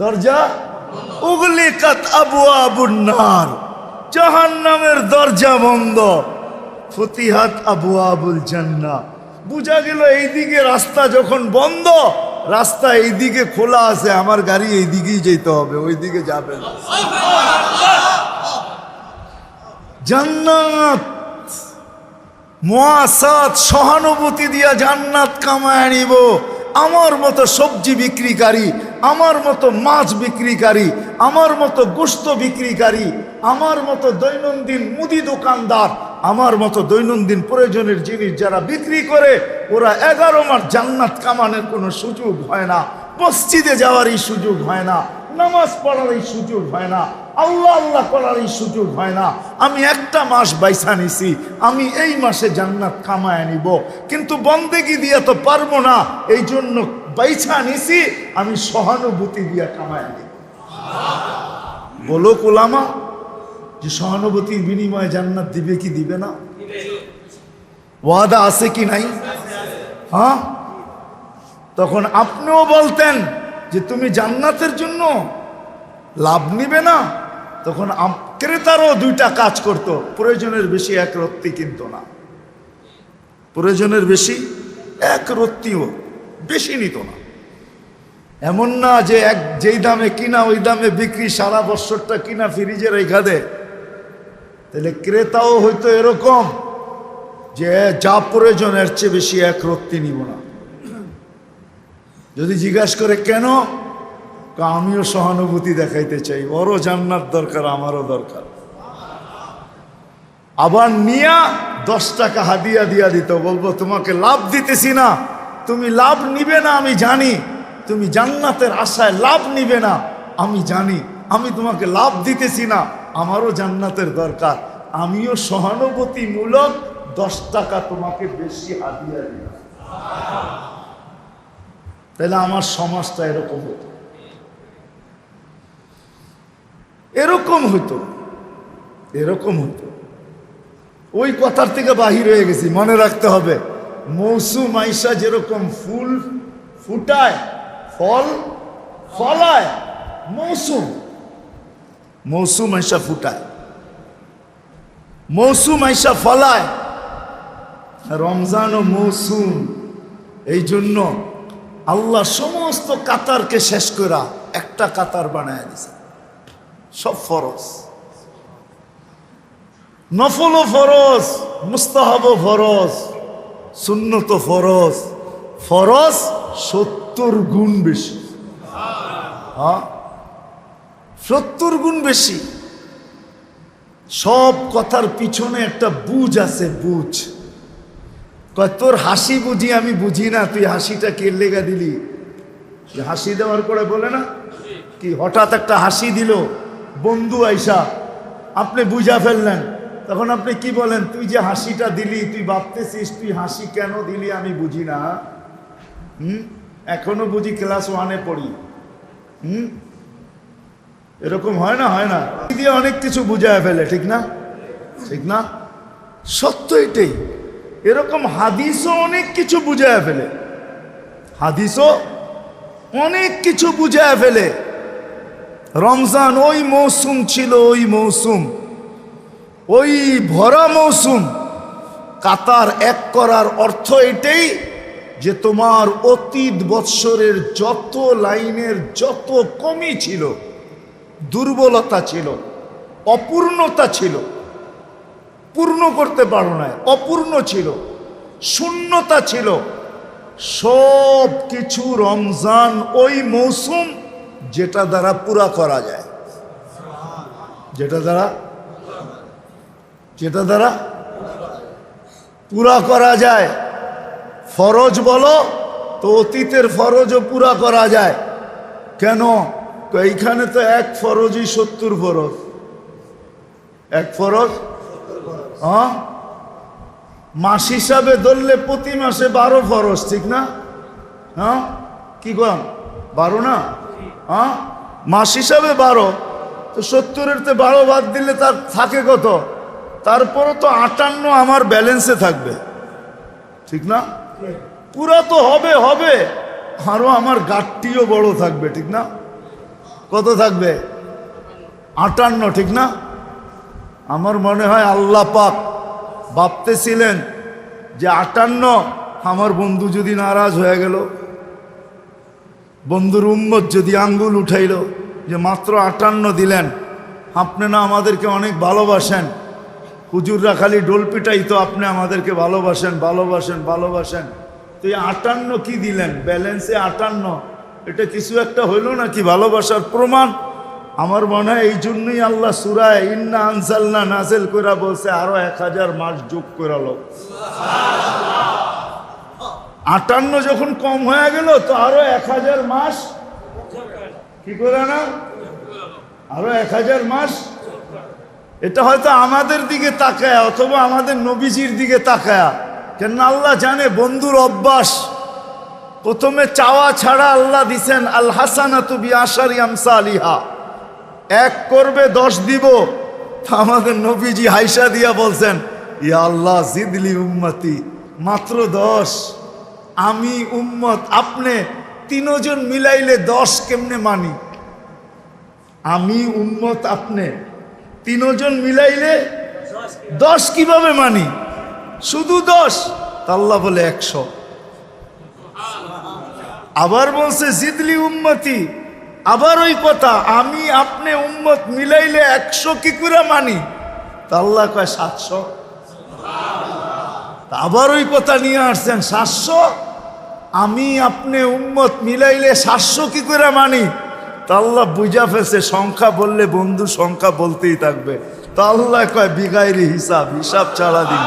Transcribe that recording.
দরজা উগলিকাত আবু আবুন্নার জাহান্নামের দরজা বন্ধ। ফতিহাত আবু আবুল জান্না বুঝা গেল এইদিকে রাস্তা যখন বন্ধ, রাস্তা এইদিকে খোলা আছে, আমার গাড়ি এইদিকেই যেতে হবে, ওইদিকে যাবে না। জান্নাত মহাসাত সহানুভূতি দিয়া জান্নাত কামায় আনিব। আমার মতো সবজি বিক্রিকারী আমার মতো মাছ বিক্রিকারী, আমার মতো গোস্ত বিক্রিকারী, আমার মতো দৈনন্দিন মুদি দোকানদার, আমার মতো দৈনন্দিন প্রয়োজনের জিনিস যারা বিক্রি করে, ওরা এগারো মাস জান্নাত কামানোর কোনো সুযোগ হয় না। মসজিদে যাওয়ারই সুযোগ হয় না, নামাজ পড়ার এই সুযোগ হয় না, আল্লাহ আল্লাহ করার এই সুযোগ হয় না। আমি একটা মাস বাইসা নিছি, আমি এই মাসে জান্নাত কামায় নিব, কিন্তু বন্দেগি দিয়ে তো পারব না এই জন্য বাইসা নিছি, আমি সহানুভূতি দিয়া কামায় নিব। বলো কোলামা যে সহানুভূতির বিনিময়ে জান্নাত দিবে কি দিবে না? ওয়াদা আছে কি নাই? হ্যাঁ? তখন আপনিও বলতেন যে তুমি জান্নাতের জন্য লাভ নিবে না। তখন ক্রেতারও দুইটা কাজ করত, প্রয়োজনের বেশি এক রত্তি কিনতো না। প্রয়োজনের বেশি এক রত্তিও। বেশি নিত না। এমন না যে এক যেই দামে কিনা, ওই দামে বিক্রি সারা বছরটা কিনা ফ্রিজে রেখা দেয় তাহলে ক্রেতাও হয়তো এরকম যে যা প্রয়োজন এর চেয়ে বেশি এক রত্তি নিব না। যদি জিজ্ঞাসা করে কেন আমিও সহানুভূতি দেখাইতে চাই। ওরও জান্নাত দরকার, আমারও দরকার। আবার নিয়া দশ টাকা হাদিয়া দিয়া দিত, বলব তোমাকে লাভ দিতেছি না। তুমি লাভ নিবে না, আমি জানি। তুমি জান্নাতের আশায় লাভ নিবে না, আমি জানি। আমি তোমাকে লাভ দিতেছি না, আমারও জান্নাতের দরকার। আমিও সহানুভূতিমূলক দশ টাকা তোমাকে বেশি হাদিয়া দিলাম। তাহলে আমার সমাজটা এরকম হতো। এরকম হতো এরকম হতো ওই কথার থেকে বাহির হয়ে গেছি, মনে রাখতে হবে। মৌসুম আইসা যেরকম ফুল ফুটায়, ফল ফলায়, মৌসুম। মৌসুম আইসা ফুটায়। মৌসুম আইসা ফলায়। রমজান ও মৌসুম। এই জন্য আল্লাহ সমস্ত কাতারকে শেষ করা একটা কাতার বানায় দিছে। সব ফরজ। নফল ও ফরজ মুস্তাহাব ফরজ। সুন্নত ফরজ। ফরজ সত্তর গুণ বেশি। হ্যাঁ? সত্তর গুণ বেশি। সব কথার পিছনে একটা বুঝ আছে, বুঝ। তোর হাসি বুঝি, আমি বুঝি না, তুই হাসিটা কে লেগা দিলি? হাসি দেওয়ার পরে বলে না? কি হঠাৎ একটা হাসি দিল? বন্ধু আইসা, আপনি বুঝা ফেললেন। তখন আপনি কি বলেন, তুই যে হাসিটা দিলি, তুই ভাবতেছিস, তুই হাসি কেন দিলি আমি বুঝি না? হুম? এখনও বুঝি ক্লাস ওয়ানে পড়ি। হুম? এরকম হয় না হয় না। দিয়ে অনেক কিছু বুঝায় ফেলে, ঠিক না? ঠিক না? সত্য এটাই। এরকম হাদিসও অনেক কিছু বুঝায় ফেলে। হাদিসও অনেক কিছু বুঝায় ফেলে। রমজান ওই মৌসুম ছিল, ওই মৌসুম। ওই ভরা মৌসুম, কাতার এক করার অর্থ এটাই যে তোমার অতীত বৎসরের যত লাইনের যত কমি ছিল, দুর্বলতা ছিল, অপূর্ণতা ছিল, পূর্ণ করতে পারো না অপূর্ণ ছিল, শূন্যতা ছিল, সব কিছু রমজান ওই মৌসুম যেটা দ্বারা পুরা করা যায়। যেটা দ্বারা যেটা দ্বারা পুরা করা যায়। ফরজ বলো তো অতীতের ফরজও পুরা করা যায়। কেন? এইখানে তো এক ফরজই সত্তর ফরজ। এক ফরজ? হ্যাঁ? মাস হিসাবে ধরলে প্রতি মাসে বারো ফরজ, ঠিক না? হ্যাঁ? কি কম? বারো না? হ্যাঁ? মাস হিসাবে বারো। তো সত্তরের তো বারো বাদ দিলে তার থাকে কত? তারপরে তো আটান্ন আমার ব্যালেন্সে থাকবে। ঠিক না? পুরা তো হবে হবে। আরও আমার গাঠটিও বড় থাকবে, ঠিক না? কত থাকবে? আটান্ন, ঠিক না? আমার মনে হয় আল্লাহ পাক ভাবতেছিলেন যে আটান্ন আমার বন্ধু যদি নারাজ হয়ে গেল, বন্ধুর উম্মত যদি আঙ্গুল উঠাইল যে মাত্র আটান্ন দিলেন, আপনি না আমাদেরকে অনেক ভালোবাসেন। হুজুররা খালি ডোল পিটাই তো আপনি আমাদেরকে ভালোবাসেন ভালোবাসেন ভালোবাসেন। তো এই আটান্ন কি দিলেন? ব্যালেন্সে আটান্ন। এটা কিছু একটা হইল নাকি ভালোবাসার প্রমাণ? আমার মনে হয় এই জন্যই আল্লাহ সুরায় ইন্না আনসাল্লা নাজেল কইরা বলছে, আরও এক হাজার মাস যোগ করালো আটান্ন যখন কম হয়ে গেল, তো আরও এক হাজার মাস কি করে না? আরও এক হাজার মাস এটা হয়তো আমাদের দিকে তাকায়া অথবা আমাদের নবীজির দিকে তাকায়া। কেন আল্লাহ জানে বন্ধুর অভ্যাস। প্রথমে চাওয়া ছাড়া আল্লাহ দিছেন আল হাসানা তুবি আশারি আমসা আলিহা এক করবে, দশ দিব। আমাদের নবীজি হাইসা দিয়া বলছেন, ইয়া আল্লাহ, জিদলি উম্মতি, মাত্র দশ। আমি উম্মত, আপনি তিনজন মিলাইলে দশ কেমনে মানি? আমি উম্মত, আপনি তিনজন মিলাইলে দশ কীভাবে মানি? শুধু দশ? তাল্লা বলে একশো। আবার বলছে, জিদলি উম্মতি, আবার ওই কথা, আমি আপনি উম্মত মিলাইলে একশো কি করে মানি? তা আল্লাহ কয়, সাতশো। আবার ওই কথা নিয়ে আসছেন, সাতশো? আমি আপনি উম্মত মিলাইলে সাতশো কি করে মানি? তা আল্লাহ বুঝা ফেলছে, সংখ্যা বললে বন্ধু সংখ্যা বলতেই থাকবে। তা আল্লাহ কয় বিগাইরি হিসাব হিসাব ছাড়া দিন।